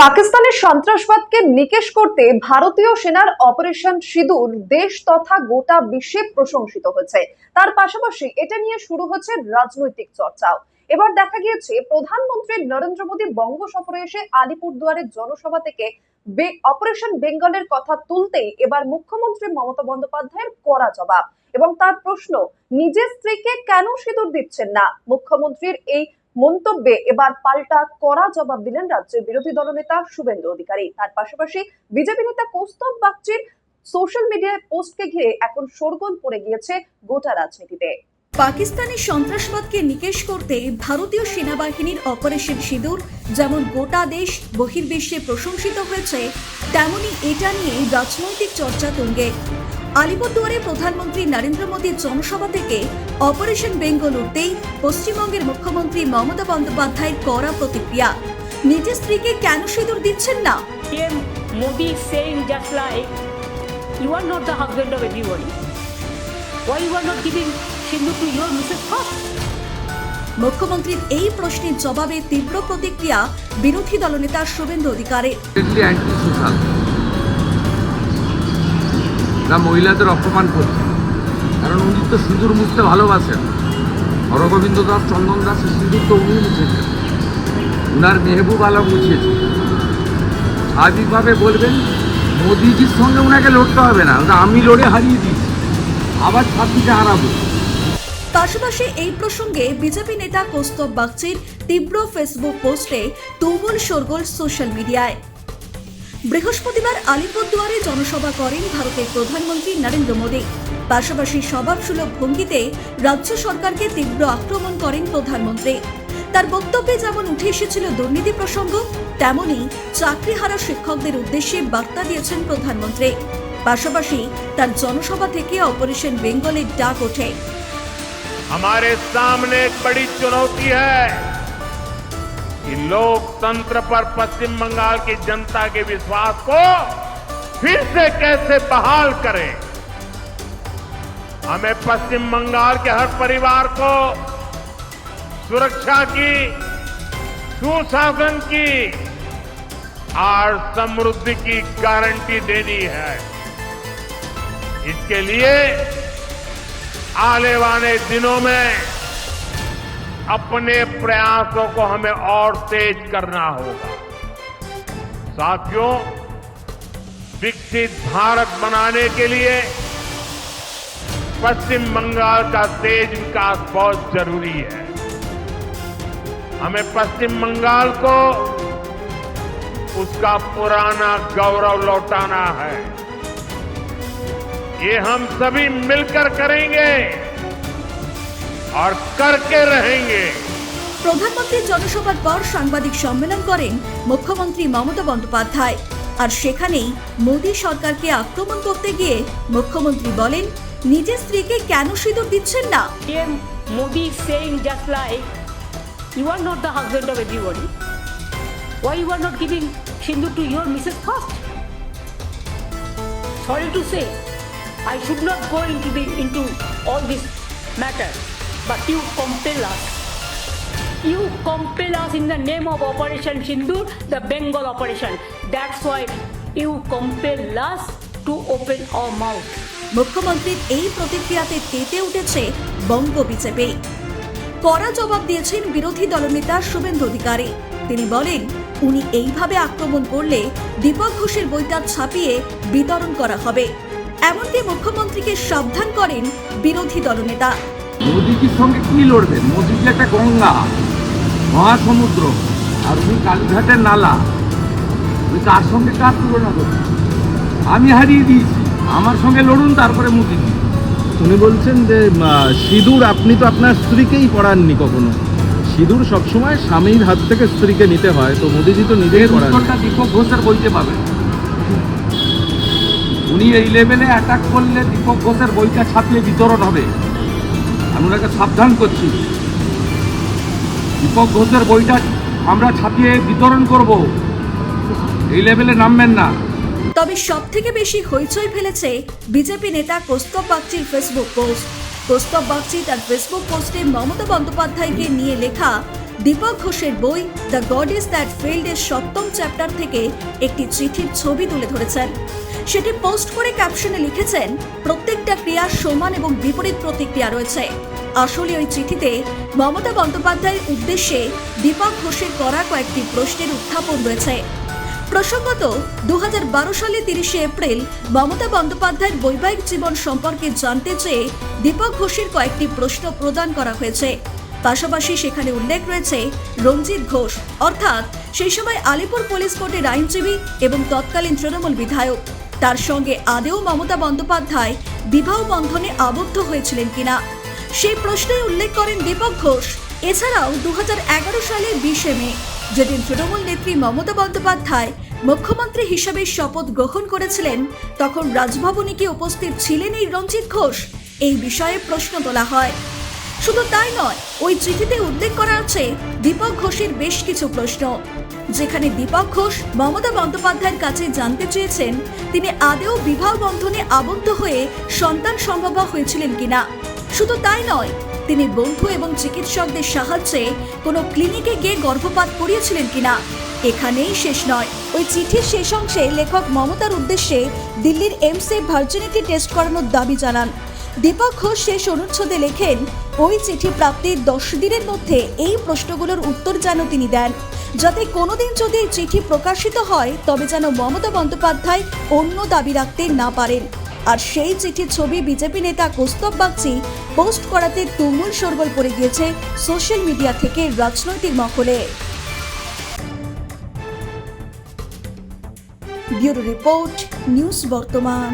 পাকিস্তানের সন্ত্রাসবাদকে নিকেশ করতে ভারতীয় সেনার অপারেশন সিঁদুর দেশ তথা গোটা বিশ্বে প্রশংসিত হয়েছে। তার পাশাপাশি এটা নিয়ে শুরু হচ্ছে রাজনৈতিক চর্চাও। এবার দেখা গিয়েছে, প্রধানমন্ত্রী নরেন্দ্র মোদী বঙ্গ সফরে এসে আলিপুরদুয়ারের জনসভা থেকে অপারেশন বেঙ্গলের কথা তুলতেই এবার মুখ্যমন্ত্রী মমতা বন্দ্যোপাধ্যায়ের কড়া জবাব। এবং তার প্রশ্ন, নিজের স্ত্রীকে কেন সিঁদুর দিচ্ছেন না? মুখ্যমন্ত্রীর এই মন্তব্যে এবার পাল্টা কড়া জবাব দিলেন রাজ্যের বিরোধী দলনেতা শুভেন্দু অধিকারী। তার পাশাপাশি বিজেপি নেতা কৌস্তব বাগচির সোশ্যাল মিডিয়ায় পোস্টকে ঘিরে এখন শোরগোল পড়ে গিয়েছে গোটা রাজনীতিতে। পাকিস্তানি সন্ত্রাসবাদকে নিকেশ করতে ভারতীয় সেনাবাহিনীর অপারেশন সিঁদুর, যেমন গোটা দেশ বহির্বিশ্বে প্রশংসিত হয়েছে, তেমনি এটা নিয়ে রাজনৈতিক চর্চা তুঙ্গে। আলিপুরদুয়ারে প্রধানমন্ত্রী নরেন্দ্র মোদীর জনসভা থেকে অপারেশন বেঙ্গল উঠতেই পশ্চিমবঙ্গের মুখ্যমন্ত্রী মমতা বন্দ্যোপাধ্যায়ের কড়া প্রতিক্রিয়া। নিজের স্ত্রীকে কেন সিঁদুর দিচ্ছেন না? মুখ্যমন্ত্রীর এই প্রশ্নের জবাবে তীব্র প্রতিক্রিয়া বিরোধী দলনেতা শুভেন্দু অধিকারের। না মহিলাদের অপমান করছে। কারণ উনি তো সিঁদুর মুছতে ভালোবাসেন। হরগোবিন্দ দাস, চন্দন দাসের সিঁদুর তো উনি মুছেছেন। উনার মেহবুব আলম মুছিয়েছে স্বাভাবিকভাবে বলবেন, মোদিজির সঙ্গে ওনাকে লড়তে হবে না আমি লড়ে হারিয়ে দিয়েছি। আবার ছাব্বিশে হারাবো। পাশাপাশি এই প্রসঙ্গে বিজেপি নেতা কৌস্তব বাগচির তীব্র ফেসবুক পোস্টে তুমুল শোরগোল সোশ্যাল মিডিয়ায়। বৃহস্পতিবার আলিপুরদুয়ারে জনসভা করেন ভারতের প্রধানমন্ত্রী নরেন্দ্র মোদী পাশাপাশি স্বভাবসুলভ ভঙ্গিতে রাজ্য সরকারকে তীব্র আক্রমণ করেন প্রধানমন্ত্রী তার বক্তব্যে যেমন উঠে এসেছিল দুর্নীতি প্রসঙ্গ তেমনি চাকরিহারা শিক্ষকদের উদ্দেশ্যে বার্তা দিয়েছেন প্রধানমন্ত্রী পাশাপাশি তার জনসভা থেকে অপারেশন বেঙ্গলের ডাক ওঠে हमारे सामने एक बड़ी चुनौती है कि लोकतंत्र पर पश्चिम बंगाल की जनता के विश्वास को फिर से कैसे बहाल करें? हमें पश्चिम बंगाल के हर परिवार को सुरक्षा की, सुशासन की और समृद्धि की गारंटी देनी है। इसके लिए आने वाले दिनों में अपने प्रयासों को हमें और तेज करना होगा। साथियों विकसित भारत बनाने के लिए पश्चिम बंगाल का तेज विकास बहुत ज़रूरी है। हमें पश्चिम बंगाल को उसका पुराना गौरव लौटाना है। ये हम सभी मिलकर करेंगे। আর করকে রহেঙ্গে? প্রধানমন্ত্রীর জনসভার পর সাংবাদিক সম্মেলন করেন মুখ্যমন্ত্রী মমতা বন্দ্যোপাধ্যায়। আর সেখানেই মোদী সরকারকে আক্রমণ করতে গিয়ে মুখ্যমন্ত্রী বলেন নিজের স্ত্রীকে কেন সিঁদুর দিচ্ছেন না? Modi saying just like you are not the husband of everybody why you are not giving sindoor to your missus first sorry to say I should not go into the in all this matter but you compel us. You compel us in the name of Operation Sindur, the Bengal operation. That's why you compel us to open our mouth. মুখ্যমন্ত্রীর এই প্রতিক্রিয়াতে তেতে উঠেছে বঙ্গ BJP কড়া জবাব দিয়েছেন বিরোধী দলনেতা শুভেন্দু অধিকারী তিনি বলেন উনি এইভাবে আক্রমণ করলে দীপক ঘোষের বইটা ছাপিয়ে বিতরণ করা হবে এমনকি মুখ্যমন্ত্রীকে সাবধান করেন বিরোধী দলনেতা মোদিজির সঙ্গে কি লড়বেন মোদিজি একটা গঙ্গা মহাসমুদ্র আর উনি কালীঘাটের নালা। উনি কার সঙ্গে কার তুলনা করবেন আমি হারিয়ে দিয়েছি। আমার সঙ্গে লড়ুন তারপরে মোদিজি। উনি বলছেন যে সিঁদুর আপনি তো আপনার স্ত্রীকেই পড়াননি কখনো। সিঁদুর সবসময় স্বামীর হাত থেকে স্ত্রীকে নিতে হয় তো মোদিজি তো নিজেই এর পড়ান দীপক ঘোষের বইতে পাবেন। উনি এই লেভেলে অ্যাটাক করলে দীপক ঘোষের বইটা ছাপিয়ে বিতরণ হবে। আমি সাবধান করছি। দীপক ঘোষের বইটা আমরা ছাপিয়ে বিতরণ করব। এই লেভেলে নামবেন না। তবে সব থেকে বেশি হইচই ফেলেছে বিজেপি নেতা কৌস্তব বাগচির ফেসবুক পোস্ট। কৌস্তব বাগচি তার ফেসবুক পোস্টে মমতা বন্দ্যোপাধ্যায়কে নিয়ে লেখা দীপক ঘোষের বই the God is that failed এর সপ্তম চ্যাপ্টার থেকে একটি চিঠির ছবি তুলে ধরেছেন। সেটি পোস্ট করে ক্যাপশনে লিখেছেন, প্রত্যেকটা ক্রিয়ার সমান এবং বিপরীত প্রতিক্রিয়া রয়েছে। আসলে ওই চিঠিতে মমতা বন্দ্যোপাধ্যায়ের উদ্দেশ্যে দীপক ঘোষের করা কয়েকটি প্রশ্নের উত্থাপন রয়েছে। প্রসঙ্গত, দুহাজার বারো সালে তিরিশে এপ্রিল মমতা বন্দ্যোপাধ্যায়ের বৈবাহিক জীবন সম্পর্কে জানতে চেয়ে দীপক ঘোষের কয়েকটি প্রশ্ন প্রদান করা হয়েছে। পাশাপাশি সেখানে উল্লেখ রয়েছে, রঞ্জিত ঘোষ অর্থাৎ সেই সময় আলিপুর পুলিশ কোর্টের আইনজীবী এবং তৎকালীন তৃণমূল বিধায়ক। তার সঙ্গে আদেও মমতা বন্দ্যোপাধ্যায় বিবাহ বন্ধনে আবদ্ধ হয়েছিলেন কিনা? সেই প্রশ্নে উল্লেখ করেন দীপক ঘোষ। এছাড়াও দু সালের বিশে মে, যেদিন তৃণমূল নেত্রী মমতা বন্দ্যোপাধ্যায় মুখ্যমন্ত্রী হিসেবে শপথ গ্রহণ করেছিলেন, তখন রাজভবনে কি উপস্থিত ছিলেন এই রঞ্জিত ঘোষ? এই বিষয়ে প্রশ্ন তোলা হয়। শুধু তাই নয়, ওই চিঠিতে উল্লেখ করা আছে দীপক ঘোষের বেশ কিছু প্রশ্ন। যেখানে দীপক ঘোষ মমতা বন্দ্যোপাধ্যায়ের কাছে জানতে চেয়েছেন, তিনি আদেও বিবাহ বন্ধনে আবদ্ধ হয়ে সন্তান সম্ভব হয়েছিলেন কিনা। শুধু তাই নয়, তিনি বন্ধু এবং চিকিৎসকদের সাহায্যে কোনো ক্লিনিকে গিয়ে গর্ভপাত করিয়েছিলেন কিনা। এখানেই শেষ নয়। ওই চিঠির শেষ অংশে লেখক মমতার উদ্দেশ্যে দিল্লির এমসে ভার্জিনিটি টেস্ট করানোর দাবি জানান। দীপক ঘোষ শেষ অনুচ্ছেদে লেখেন ওই চিঠি প্রাপ্তির দশ দিনের মধ্যে এই প্রশ্নগুলোর উত্তর যেন তিনি দেন। যাতে কোনোদিন যদি চিঠি প্রকাশিত হয়, তবে যেন মমতা বন্দ্যোপাধ্যায় অন্য দাবি রাখতে না পারেন। আর সেই চিঠির ছবি বিজেপি নেতা কৌস্তব বাগচি পোস্ট করাতে তুমুল সরগোল পড়ে গিয়েছে সোশ্যাল মিডিয়া থেকে রাজনৈতিক মহলে। ব্যুরো রিপোর্ট, নিউজ বর্তমান।